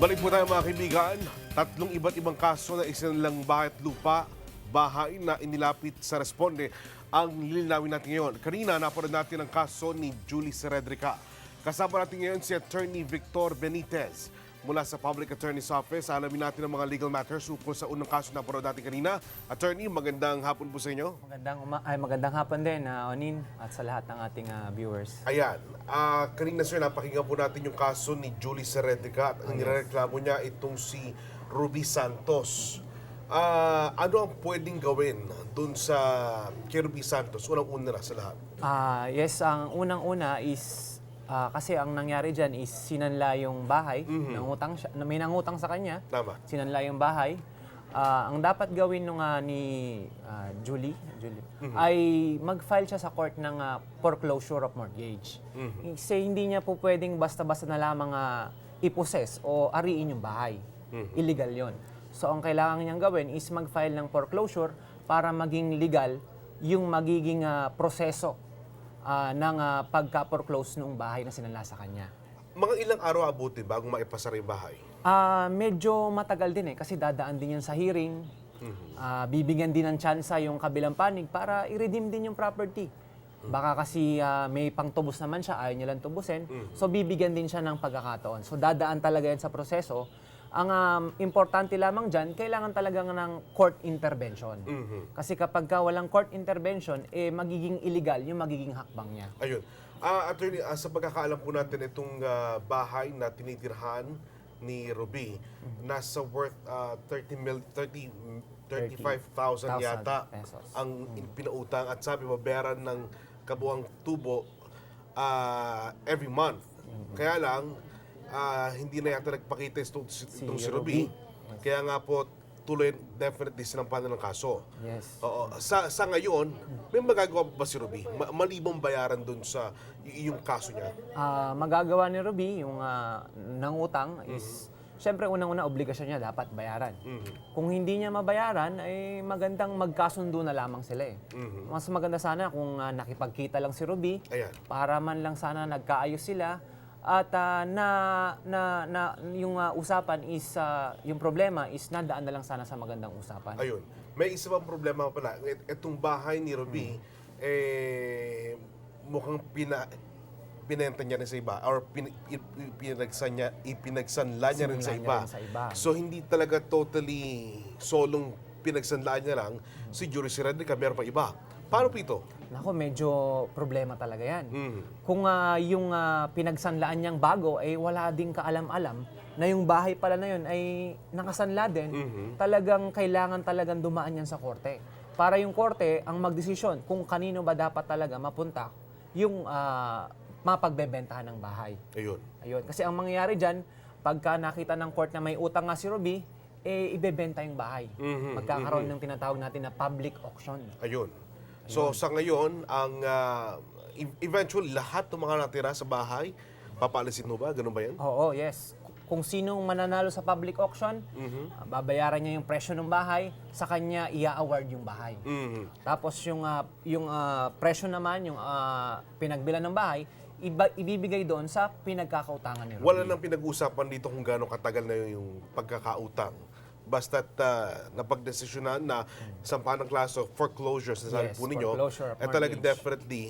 Balik po tayo mga kaibigan. Tatlong iba't ibang kaso na isinilang bahay at lupa, bahay na inilapit sa responde ang lilinawin natin ngayon. Kanina, napanood natin ang kaso ni Julie Seredrica. Kasama natin ngayon si Attorney Victor Benitez mula sa Public Attorney's Office. Alamin natin ang mga legal matters ukol sa unang kaso na napanood natin kanina. Attorney, magandang hapon po sa inyo. Magandang, uma- ay, magandang hapon din, na Onin, at sa lahat ng ating ah, viewers. Ayan, ah kanina sir, napakinggan po natin yung kaso ni Julie Seredrica at ang nireklamo niya itong si Ruby Santos. Ah, ano ang pwedeng gawin dun sa kay Ruby Santos? Unang-una na sa lahat. Ah, yes, ang unang-una is, ah, kasi ang nangyari dyan is sinanla yung bahay, nangutang siya, na- may nangutang sa kanya, Tama. sinanla yung bahay. Ah, ang dapat gawin nung ah, ni ah, Julie, Julie ay mag-file siya sa court ng ah, foreclosure of mortgage. Kasi hindi niya po pwedeng basta-basta na lamang ah, iposes o ariin yung bahay. Illegal yon. So ang kailangan niyang gawin is mag-file ng foreclosure para maging legal yung magiging ah, proseso ah, ng ah, pagka-foreclose ng bahay na sinanla sa kanya. Mga ilang araw abutin bago maipasara yung bahay? Ah, medyo matagal din eh kasi dadaan din yan sa hearing. Ah, bibigyan din ng tsansa yung kabilang panig para i-redeem din yung property. Baka kasi ah, may pangtubos naman siya, ayaw niya lang tubusin. So bibigyan din siya ng pagkakataon. So dadaan talaga yan sa proseso. Ang um, importante lamang dyan, kailangan talaga ng court intervention. Kasi kapag ka walang court intervention, eh magiging illegal yung magiging hakbang niya. Ayun. Ah, attorney, ah, sa pagkakaalam po natin itong ah, bahay na tinitirhan ni Ruby, nasa worth ah, 30 mil, 30 35,000 yata pesos. ang pinautang at sabi babayaran ng kabuang tubo ah, every month. Kaya lang ah, hindi na yata nagpakita itong, itong si, Ruby. Kaya nga po tuloy definitely sinampanan ng kaso. Yes. Oo. Sa, sa ngayon, may magagawa ba si Ruby? Ma- malibong bayaran dun sa yung kaso niya? Ah, magagawa ni Ruby yung ah, nangutang is Siyempre, unang-una, obligasyon niya dapat bayaran. Kung hindi niya mabayaran, ay magandang magkasundo na lamang sila eh. Mas maganda sana kung ah, nakipagkita lang si Ruby, Ayan. para man lang sana nagkaayos sila, at ah, na, na, na, yung ah, usapan is, ah, yung problema is nadaan na lang sana sa magandang usapan. Ayun. May isa pang problema pala. Et- Etong bahay ni Ruby, eh, mukhang pina, pinenta niya rin sa iba or pin, i- pinagsan niya, ipinagsanla niya rin sa iba. rin sa iba. So hindi talaga totally solong pinagsanlaan niya lang si Jury Siradrica, meron pa iba. Paano po ito? Nako, medyo problema talaga yan. Mhm. Kung ah, yung ah, pinagsanlaan niyang bago ay wala ding kaalam-alam na yung bahay pala na yun ay nakasanla din, talagang kailangan talagang dumaan yan sa korte. Para yung korte ang magdesisyon kung kanino ba dapat talaga mapunta yung ah, mapagbebentahan ng bahay. Ayun. Ayun. Kasi ang mangyayari dyan, pagka nakita ng court na may utang nga si Ruby, eh, ibebenta yung bahay. Mhm, Magkakaroon ng tinatawag natin na public auction. Ayun. So sa ngayon, ang e- eventually lahat ng mga natira sa bahay, papalisin mo ba? Ganun ba yan? Oo, yes. Kung sinong mananalo sa public auction, ah, babayaran niya yung presyo ng bahay, sa kanya ia-award yung bahay. Mhm. Tapos yung ah, yung ah, presyo naman, yung ah, pinagbilan ng bahay, iba, ibibigay doon sa pinagkakautangan ni Ruby. Wala nang pinag-usapan dito kung gaano katagal na yung pagkakautang. Basta't uh, napagdesisyonan na sampahan ng klase of foreclosure sa sabi Yes, po ninyo, foreclosure eh mortgage. definitely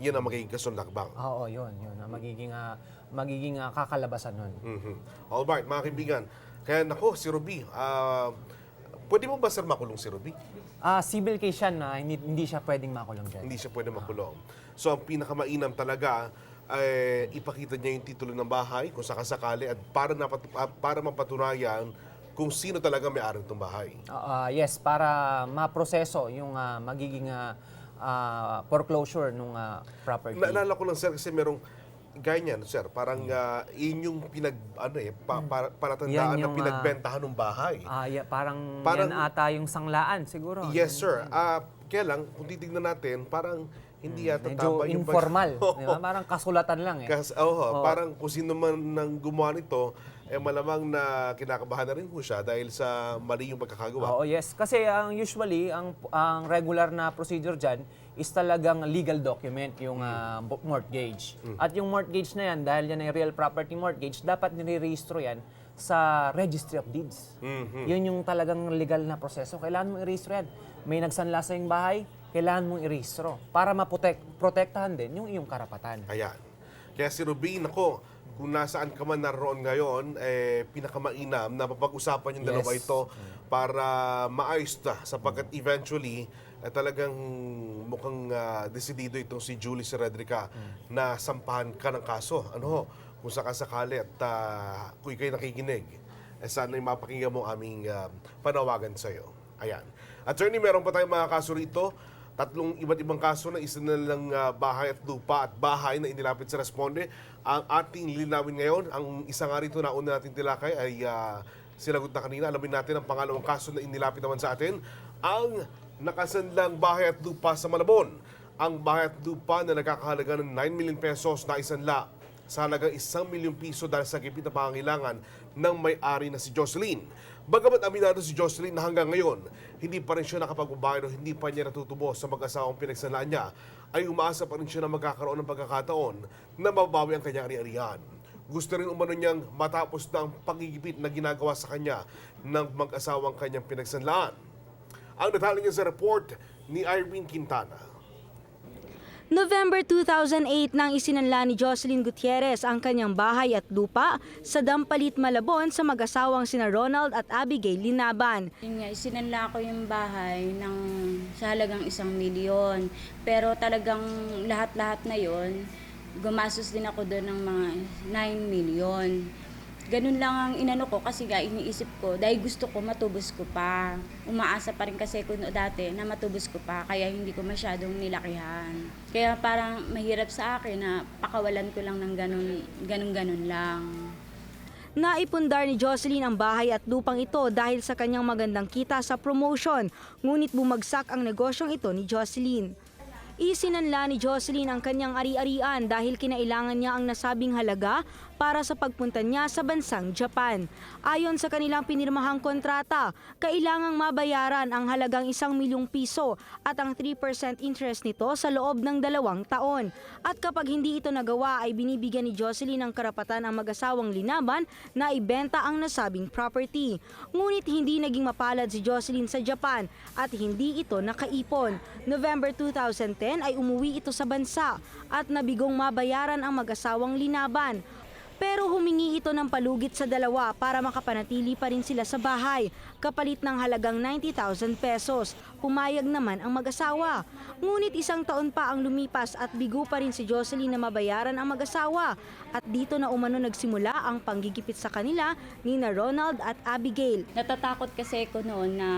yun ang magiging kasundakbang. Oo, yun, yun. Ang magiging, ah, magiging ah, kakalabasan nun. Mhm. Alright, mga kaibigan. Kaya nako, si Ruby, ah, pwede mo ba sir makulong si Ruby? Ah, civil case yan na hindi, hindi siya pwedeng makulong dyan. Hindi siya pwede makulong. So ang pinakamainam talaga ay ipakita niya yung titulo ng bahay kung sakasakali at para, napat, ah, para mapatunayan kung sino talaga may-ari itong bahay. Ah, ah, yes, para maproseso yung ah, magiging ah, foreclosure ng property. Naalala ko lang sir kasi merong gaya niyan, sir, parang uh, yun yung pinag, ano eh, pa, para, palatandaan Yan na yung, ah, pinagbentahan ng bahay. Ah, yeah, parang, Parang- yan ata yung sanglaan siguro. yes, sir. Ah, kaya lang, kung titignan natin, parang hindi yata Medyo tama yung pag- informal. Oo. di ba? Parang kasulatan lang eh. Kas, oh, parang kung sino man nang gumawa nito, eh malamang na kinakabahan na rin po siya dahil sa mali yung pagkakagawa. Oo, yes. Kasi ang usually, ang, ang regular na procedure dyan is talagang legal document, yung ah, bo- mortgage. At yung mortgage na yan, dahil yan ay real property mortgage, dapat nire-registro yan sa Registry of Deeds. Mhm. Yun yung talagang legal na proseso. Kailangan mong i-rehistro yan. May nagsanla sa iyong bahay, kailangan mong i-rehistro para maprotek protektahan din yung iyong karapatan. Ayan. Kaya si Rubin, ako, kung nasaan ka man naroon ngayon, eh, pinakamainam na mapag-usapan yung dalawa Yes. ito para maayos na sapagkat eventually eh, talagang mukhang ah, desidido itong si Julie Seredrica na sampahan ka ng kaso. Ano ho, kung sakasakali at uh, kung ikaw'y nakikinig, eh, sana yung mapakinggan mo aming ah, panawagan sa'yo. Ayan. Attorney, meron pa tayong mga kaso rito. Tatlong iba't ibang kaso na isa na lang ah, bahay at lupa at bahay na inilapit sa responde. Ang ating linawin ngayon, ang isa nga rito na una natin tilakay ay ah, sinagot na kanina. Alamin natin ang pangalawang kaso na inilapit naman sa atin. Ang nakasanlang bahay at lupa sa Malabon. Ang bahay at lupa na nagkakahalaga ng 9 million pesos na isanla sa halagang isang milyong piso dahil sa gipit na pangangailangan ng may-ari na si Jocelyn. Bagamat aminado si Jocelyn na hanggang ngayon, hindi pa rin siya nakapagbabayad o hindi pa niya natutubo sa mag-asawang pinagsalaan niya, ay umaasa pa rin siya na magkakaroon ng pagkakataon na mabawi ang kanyang ari-arian. Gusto rin umano niyang matapos na ang pagigipit na ginagawa sa kanya ng mag-asawang kanyang pinagsanlaan. Ang natali niya sa report ni Irene Quintana. November 2008 nang isinanla ni Jocelyn Gutierrez ang kanyang bahay at lupa sa Dampalit, Malabon sa mag-asawang sina Ronald at Abigail Linaban. Yun nga, sinanla ko yung bahay ng sa halagang isang milyon. Pero talagang lahat-lahat na yon gumastos din ako doon ng mga 9 milyon. Ganun lang ang inano ko kasi nga iniisip ko dahil gusto ko matubos ko pa. Umaasa pa rin kasi ko dati na matubos ko pa kaya hindi ko masyadong nilakihan. Kaya parang mahirap sa akin na pakawalan ko lang ng ganun, ganun-ganun lang. Naipundar ni Jocelyn ang bahay at lupang ito dahil sa kanyang magandang kita sa promotion, ngunit bumagsak ang negosyong ito ni Jocelyn. Isinanla ni Jocelyn ang kanyang ari-arian dahil kinailangan niya ang nasabing halaga para sa pagpunta niya sa bansang Japan. Ayon sa kanilang pinirmahang kontrata, kailangang mabayaran ang halagang isang milyong piso at ang 3% interest nito sa loob ng dalawang taon. At kapag hindi ito nagawa ay binibigyan ni Jocelyn ng karapatan ang mag-asawang linaban na ibenta ang nasabing property. Ngunit hindi naging mapalad si Jocelyn sa Japan at hindi ito nakaipon. November 2010 ay umuwi ito sa bansa at nabigong mabayaran ang mag-asawang linaban. Pero humingi ito ng palugit sa dalawa para makapanatili pa rin sila sa bahay, kapalit ng halagang 90,000 pesos. Pumayag naman ang mag-asawa. Ngunit isang taon pa ang lumipas at bigo pa rin si Jocelyn na mabayaran ang mag-asawa. At dito na umano nagsimula ang panggigipit sa kanila ni na Ronald at Abigail. Natatakot kasi ko noon na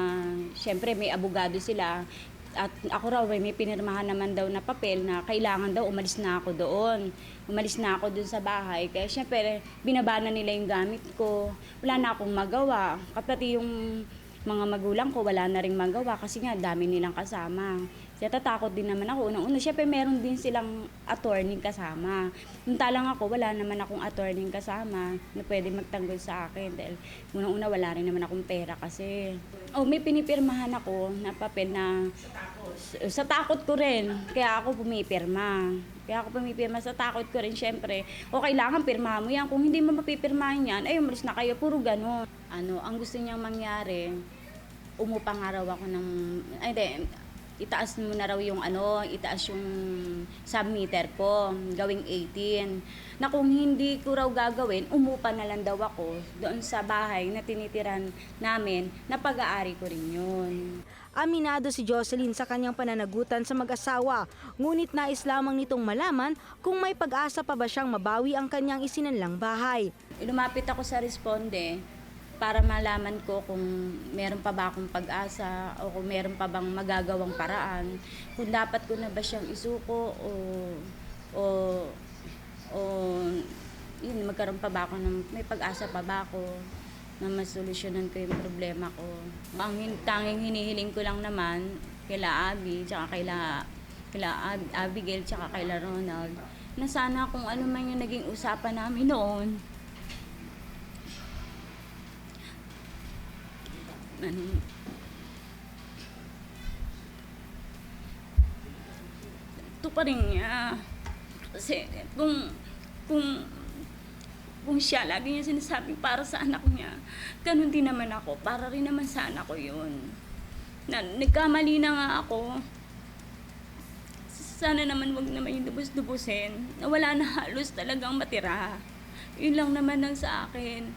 syempre may abogado sila at ako raw may pinirmahan naman daw na papel na kailangan daw umalis na ako doon. Umalis na ako doon sa bahay. Kaya syempre binabana nila yung gamit ko. Wala na akong magawa. Kapati yung mga magulang ko wala na ring magawa kasi nga dami nilang kasama. Kaya tatakot din naman ako. Unang-una, syempre meron din silang attorney kasama. Muntalang ako, wala naman akong attorney kasama na pwede magtanggol sa akin. Dahil unang-una, wala rin naman akong pera kasi. Oh, may pinipirmahan ako na papel na sa takot ko rin. Kaya ako pumipirma. Kaya ako pumipirma sa takot ko rin, syempre. O kailangan pirmahan mo yan. Kung hindi mo mapipirmahan yan, ay umalis na kayo. Puro gano'n. Ano, ang gusto niyang mangyari, umupang araw ako ng, ay hindi, itaas mo na raw yung ano, itaas yung submeter ko, gawing 18. Na kung hindi ko raw gagawin, umupa na lang daw ako doon sa bahay na tinitiran namin, na pag-aari ko rin yun. Aminado si Jocelyn sa kanyang pananagutan sa mag-asawa, ngunit nais lamang nitong malaman kung may pag-asa pa ba siyang mabawi ang kanyang isinanlang bahay. Lumapit ako sa responde para malaman ko kung meron pa ba akong pag-asa o kung meron pa bang magagawang paraan. Kung dapat ko na ba siyang isuko o o o yun, magkaroon pa ba ako ng, may pag-asa pa ba ako na masolusyonan ko yung problema ko. Ang tanging hinihiling ko lang naman kaila Abby, tsaka kaila, kaila Ab- Abigail, tsaka kaila Ronald, na sana kung ano man yung naging usapan namin noon, ano, ito pa rin niya. Kasi kung, kung, Kung siya, lagi niya sinasabing para sa anak niya. Ganun din naman ako. Para rin naman sa anak ko yun. Na, nagkamali na nga ako. Sana naman wag naman yung dubos-dubusin. Na wala na halos talagang matira. Yun lang naman ang sa akin.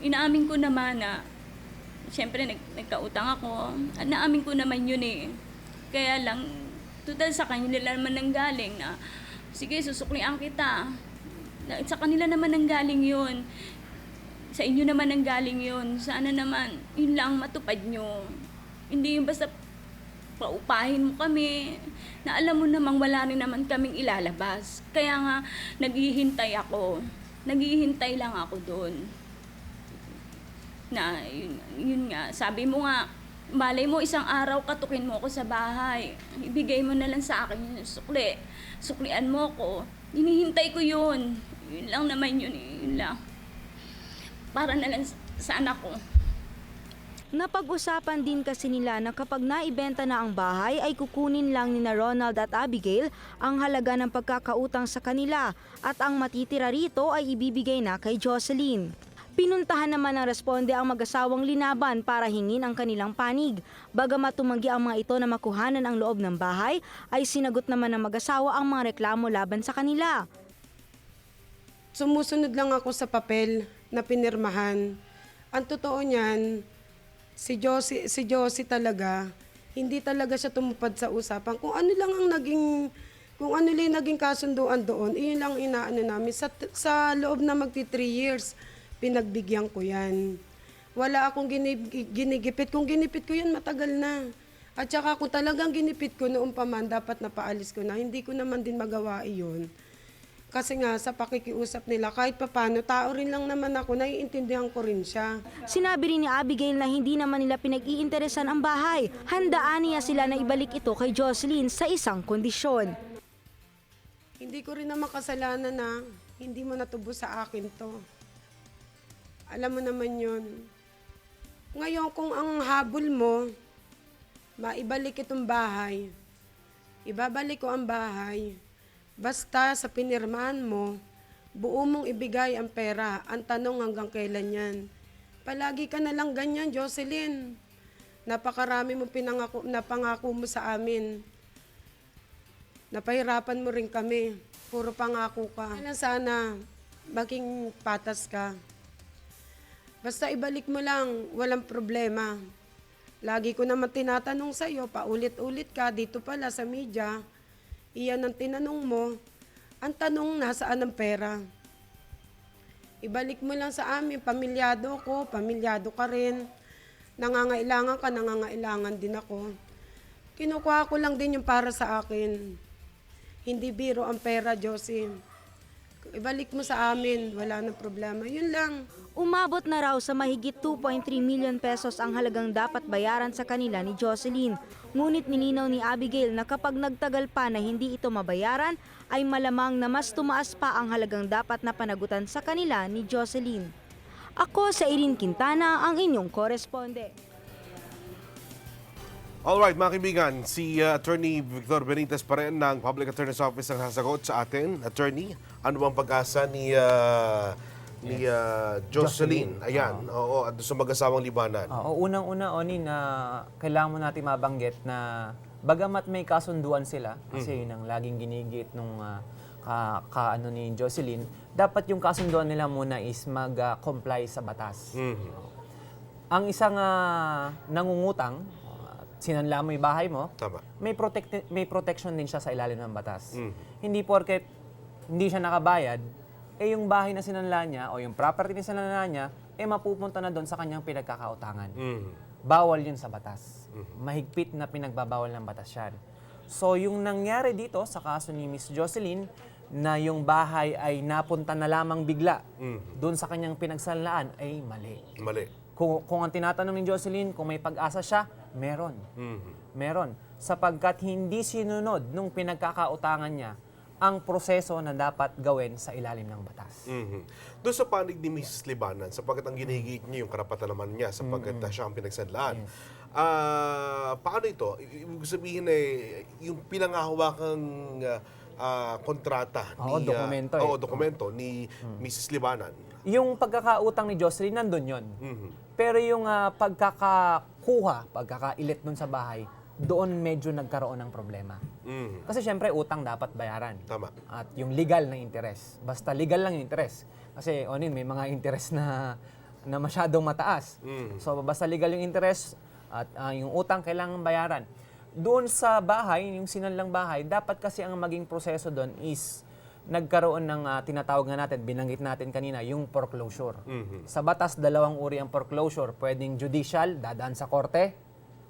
Inaamin ko naman na Siyempre, nag, nagkautang ako. Naamin ko naman yun eh. Kaya lang, total sa kanila naman nang galing na, sige, susuklian kita. Na, sa kanila naman nang galing yun. Sa inyo naman nang galing yun. Sana naman, yun lang matupad nyo. Hindi yung basta paupahin mo kami. Na alam mo namang wala rin naman kaming ilalabas. Kaya nga, naghihintay ako. Naghihintay lang ako doon na yun, yun nga, sabi mo nga, malay mo isang araw katukin mo ako sa bahay. Ibigay mo na lang sa akin yung sukli. Suklian mo ko. Hinihintay ko yun. Yun lang naman yun. eh, Yun lang. Para na lang sa anak ko. Napag-usapan din kasi nila na kapag naibenta na ang bahay ay kukunin lang ni na Ronald at Abigail ang halaga ng pagkakautang sa kanila at ang matitira rito ay ibibigay na kay Jocelyn. Pinuntahan naman ng responde ang mag-asawang linaban para hingin ang kanilang panig. Bagamat tumanggi ang mga ito na makuhanan ang loob ng bahay, ay sinagot naman ng mag-asawa ang mga reklamo laban sa kanila. Sumusunod lang ako sa papel na pinirmahan. Ang totoo niyan, si Josie, si Josie talaga, hindi talaga siya tumupad sa usapan. Kung ano lang ang naging kung ano lang naging kasunduan doon, iyon lang inaano namin. Sa, sa loob na magti 3 years, pinagbigyan ko yan. Wala akong ginib, ginigipit. Kung ginipit ko yan, matagal na. At saka kung talagang ginipit ko noong pa man, dapat napaalis ko na. Hindi ko naman din magawa iyon. Kasi nga, sa pakikiusap nila, kahit papano, tao rin lang naman ako, naiintindihan ko rin siya. Sinabi rin ni Abigail na hindi naman nila pinag-iinteresan ang bahay. Handaan niya sila na ibalik ito kay Jocelyn sa isang kondisyon. Hindi ko rin naman kasalanan na hindi mo natubo sa akin to. Alam mo naman yun. Ngayon, kung ang habol mo, maibalik itong bahay, ibabalik ko ang bahay. Basta sa pinirmahan mo, buo mong ibigay ang pera. Ang tanong hanggang kailan yan. Palagi ka na lang ganyan, Jocelyn. Napakarami mo pinangako, napangako mo sa amin. Napahirapan mo rin kami. Puro pangako ka. Kailan sana maging patas ka. Basta ibalik mo lang, walang problema. Lagi ko naman tinatanong sa'yo, paulit-ulit ka dito pala sa media. Iyan ang tinanong mo. Ang tanong, nasaan ang pera? Ibalik mo lang sa amin, pamilyado ko, pamilyado ka rin. Nangangailangan ka, nangangailangan din ako. Kinukuha ko lang din yung para sa akin. Hindi biro ang pera, Josie. Ibalik mo sa amin, wala nang problema. Yun lang. Umabot na raw sa mahigit 2.3 million pesos ang halagang dapat bayaran sa kanila ni Jocelyn. Ngunit nilinaw ni Abigail na kapag nagtagal pa na hindi ito mabayaran, ay malamang na mas tumaas pa ang halagang dapat na panagutan sa kanila ni Jocelyn. Ako sa Irin Quintana, ang inyong koresponde. Alright mga kaibigan, si uh, Attorney Victor Benitez pa rin ng Public Attorney's Office ang sasagot sa atin. Attorney, ano bang pag-asa ni uh, ni uh, Jocelyn? Ayan, oo, at sa mag-asawang libanan. Oo, unang-una, Oni, na kailangan mo natin mabanggit na bagamat may kasunduan sila, kasi yun ang laging ginigit nung ah, ka, ka ano ni Jocelyn, dapat yung kasunduan nila muna is mag-comply sa batas. Ang isang ah, nangungutang, ah, sinanla mo yung bahay mo, Tama. may protect may protection din siya sa ilalim ng batas. Hindi porket hindi siya nakabayad, eh yung bahay na sinanla niya o yung property na sinanla niya, eh mapupunta na doon sa kanyang pinagkakautangan. Mhm. Bawal yun sa batas. Mahigpit na pinagbabawal ng batas yan. So yung nangyari dito sa kaso ni Miss Jocelyn, na yung bahay ay napunta na lamang bigla doon sa kanyang pinagsanlaan ay mali. Mali. Kung, kung ang tinatanong ni Jocelyn, kung may pag-asa siya, meron. Meron. Sapagkat hindi sinunod nung pinagkakautangan niya ang proseso na dapat gawin sa ilalim ng batas. Mhm. Doon sa panig ni Mrs. Libanan, sapagkat ang ginigit niya yung karapatan naman niya, sapagkat siya ang pinagsadlaan. Ah, paano ito? Ibig sabihin eh, yung pinangahawakang ah, ah, kontrata Oo, ni dokumento eh. oo, dokumento ni Mrs. Libanan. Yung pagkakautang ni Jocelyn, nandun yun. Pero yung ah, pagkakakuha, pagkakailit dun sa bahay, doon medyo nagkaroon ng problema. Mhm. Kasi syempre, utang dapat bayaran. Tama. At yung legal na interest. Basta legal lang yung interest. Kasi onin, may mga interest na na masyadong mataas. So basta legal yung interest at ah, yung utang kailangan bayaran. Doon sa bahay, yung sinanlang bahay, dapat kasi ang maging proseso doon is nagkaroon ng ah, tinatawag nga natin, binanggit natin kanina, yung foreclosure. Sa batas, dalawang uri ang foreclosure. Pwedeng judicial, dadaan sa korte,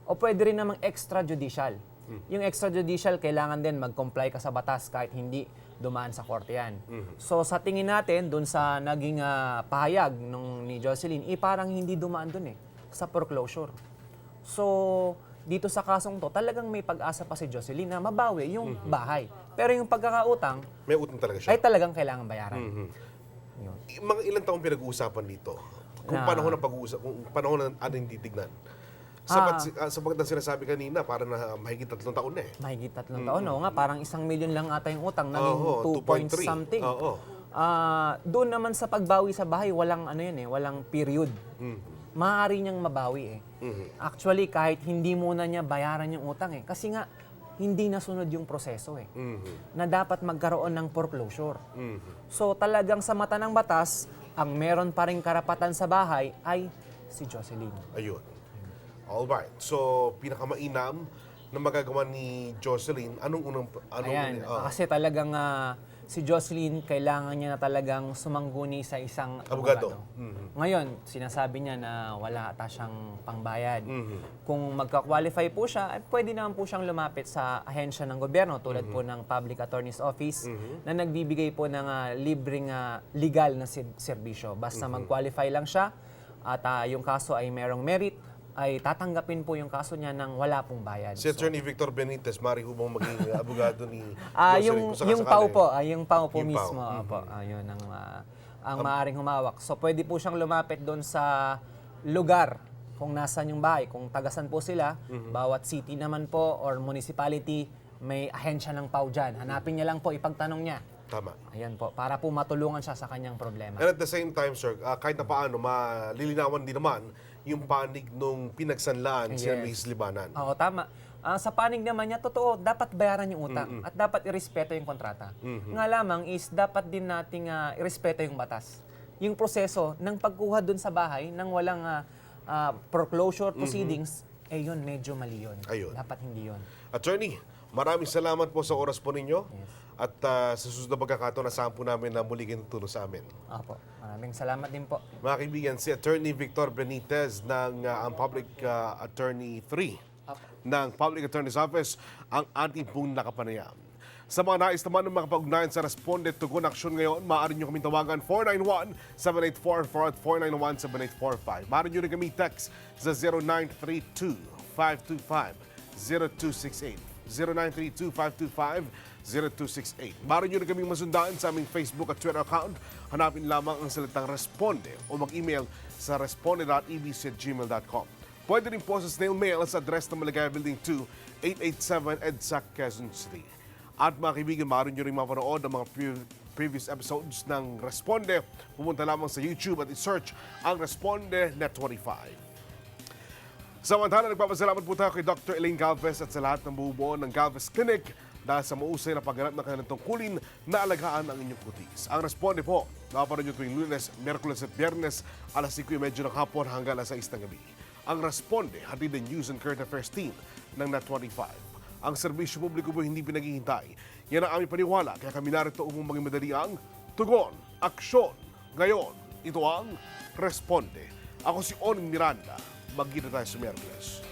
o pwede rin namang extrajudicial. Yung extrajudicial, kailangan din mag-comply ka sa batas kahit hindi dumaan sa korte yan. So sa tingin natin, dun sa naging ah, pahayag nung ni Jocelyn, eh parang hindi dumaan dun eh, sa foreclosure. So dito sa kasong to, talagang may pag-asa pa si Jocelyn na mabawi yung bahay. Pero yung pagkakautang, May utang talaga siya. ay talagang kailangan bayaran. Yun. I- Mga ilang taong pinag-uusapan dito? Kung Na- panahon ng pag-uusap, kung panahon ng ating titignan. Sapat, si- ah, sapat na sinasabi kanina, para na mahigit tatlong taon na eh. Mahigit tatlong taon. Oo nga, parang isang milyon lang ata yung utang. Naging Oo, 2 point 2.3. something. Oo. Ah, doon naman sa pagbawi sa bahay, walang ano yun eh, walang period. Maaari niyang mabawi eh. Actually, kahit hindi muna niya bayaran yung utang eh. Kasi nga, hindi nasunod yung proseso eh. Na dapat magkaroon ng foreclosure. So talagang sa mata ng batas, ang meron pa rin karapatan sa bahay ay si Jocelyn. Ayun. Alright. So, pinakamainam na magagawa ni Jocelyn, anong unang... Anong, Ayan, ah, kasi talagang ah, si Jocelyn, kailangan niya na talagang sumangguni sa isang Abogado. abogado. Ngayon, sinasabi niya na wala ata siyang pangbayad. Mhm. Kung magka-qualify po siya, ay pwede naman po siyang lumapit sa ahensya ng gobyerno tulad po Mhm. ng Public Attorney's Office na nagbibigay po ng ah, libreng ah, legal na ser- serbisyo. Basta Mhm. mag-qualify lang siya at ah, yung kaso ay merong merit, ay tatanggapin po yung kaso niya ng wala pong bayad. Si Attorney Victor Benitez, mari ho bang maging abogado ni Ah, Jocelyn yung yung pau po, ah, yung pau po Yung mismo, pau. opo. Ayun ang ah, ang maaring humawak. So pwede po siyang lumapit doon sa lugar kung nasan yung bahay, kung tagasan po sila, bawat city naman po or municipality may ahensya ng pau dyan. Hanapin niya lang po, ipagtanong niya. Tama. Ayan po, para po matulungan siya sa kanyang problema. And at the same time, sir, ah, kahit na paano, malilinawan din naman yung panig nung pinagsanlaan si Yes. Mrs. Libanan. Oo, tama. Ah, sa panig naman niya, totoo, dapat bayaran yung utang at dapat irespeto yung kontrata. Nga lamang is dapat din nating ah, irespeto yung batas. Yung proseso ng pagkuha dun sa bahay nang walang ah, ah, foreclosure proceedings, eh yun, medyo mali yun. Ayun. Dapat hindi yun. Attorney, maraming salamat po sa oras po ninyo. At ah, sa susunod na pagkakataon, nasaan po namin na muli kayo tutulong sa amin. Opo. Maraming salamat din po. Mga kaibigan, si Attorney Victor Benitez ng ah, ang Public ah, Attorney 3 ng Public Attorney's Office ang ating pong nakapanayam. Sa mga nais naman ng makapag-ugnayan sa Responde Tugon Aksyon ngayon, maaari nyo kami tawagan 491-784 at 491-7845. Maaari nyo rin kami text sa 0932-525-0268. 0932-525-0268. Maaari nyo rin kami masundaan sa aming Facebook at Twitter account. Hanapin lamang ang salitang Responde o mag-email sa responde.ebc@gmail.com. Pwede rin po sa snail mail sa address ng Malagaya Building 2, 887 EDSA, Quezon City. At mga kaibigan, maaari nyo rin mapanood ang mga pre- previous episodes ng Responde. Pumunta lamang sa YouTube at i-search ang Responde Net 25. Samantala, nagpapasalamat po tayo kay Dr. Elaine Galvez at sa lahat ng bumubuo ng Galvez Clinic dahil sa mausay na pagganap ng kanilang tungkulin na alagaan ang inyong kutis. Ang responde po, nakaparoon nyo tuwing lunes, merkules at biyernes, alas 5.30 ng hapon hanggang alas 6 ng gabi. Ang responde, hatid ng News and Current Affairs team ng Net25. Ang serbisyo publiko po hindi pinaghihintay. Yan ang aming paniwala, kaya kami narito upang maging madali ang tugon, aksyon. Ngayon, ito ang Responde. Ako si Oning Miranda. Magkita tayo sa Miyerkules.